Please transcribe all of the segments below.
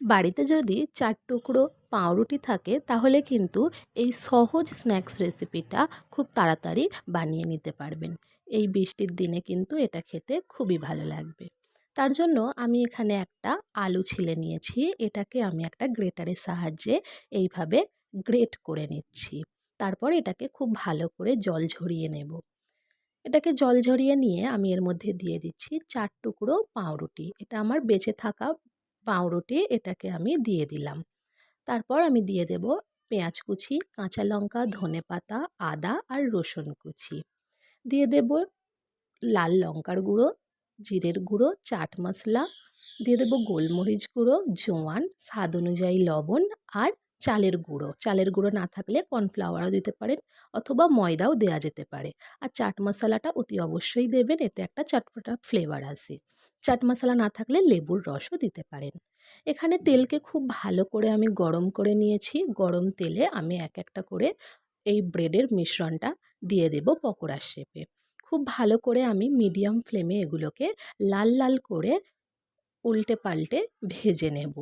বাড়িতে যদি চার টুকরো পাউরুটি থাকে, তাহলে কিন্তু এই সহজ স্ন্যাক্স রেসিপিটা খুব তাড়াতাড়ি বানিয়ে নিতে পারবেন। এই বৃষ্টির দিনে কিন্তু এটা খেতে খুবই ভালো লাগবে। তার জন্য আমি এখানে একটা আলু ছিলে নিয়েছি, এটাকে আমি একটা গ্রেটারের সাহায্যে এইভাবে গ্রেট করে নিচ্ছি। তারপর এটাকে খুব ভালো করে জল ঝরিয়ে নেব। এটাকে জল ঝরিয়ে নিয়ে আমি এর মধ্যে দিয়ে দিচ্ছি চার টুকরো পাউরুটি। এটা আমার বেঁচে থাকা পাউরুটি এটাকে আমি দিয়ে দিলাম। তারপর আমি দিয়ে দেব পেঁয়াজ কুচি, কাঁচা লঙ্কা, ধনে পাতা, আদা আর রসুন কুচি। দিয়ে দেব লাল লঙ্কার গুঁড়ো, জিরের গুঁড়ো, চাট মশলা। দিয়ে দেবো গোলমরিচ গুঁড়ো, জোয়ান, স্বাদ অনুযায়ী লবণ আর চালের গুঁড়ো। চালের গুঁড়ো না থাকলে কর্নফ্লাওয়ারও দিতে পারেন অথবা ময়দাও দেওয়া যেতে পারে। আর চাট মশলাটা অতি অবশ্যই দেবেন, এতে একটা চটপটা ফ্লেভার আসে। চাট মশলা না থাকলে লেবুর রসও দিতে পারেন। এখানে তেলকে খুব ভালো করে আমি গরম করে নিয়েছি। গরম তেলে আমি এক একটা করে এই ব্রেডের মিশ্রণটা দিয়ে দেব পকোড়ার শেপে। খুব ভালো করে আমি মিডিয়াম ফ্লেমে এগুলোকে লাল লাল করে উল্টে পাল্টে ভেজে নেব।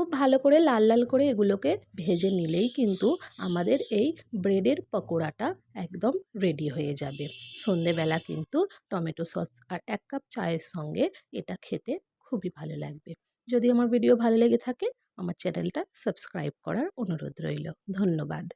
খুব ভালো করে লাল লাল করে এগুলোকে ভেজে নিলেই কিন্তু আমাদের এই ব্রেডের পকোড়াটা একদম রেডি হয়ে যাবে। সন্ধেবেলা কিন্তু টমেটো সস আর এক কাপ চায়ের সঙ্গে এটা খেতে খুবই ভালো লাগবে। যদি আমার ভিডিও ভালো লেগে থাকে, আমার চ্যানেলটা সাবস্ক্রাইব করার অনুরোধ রইল। ধন্যবাদ।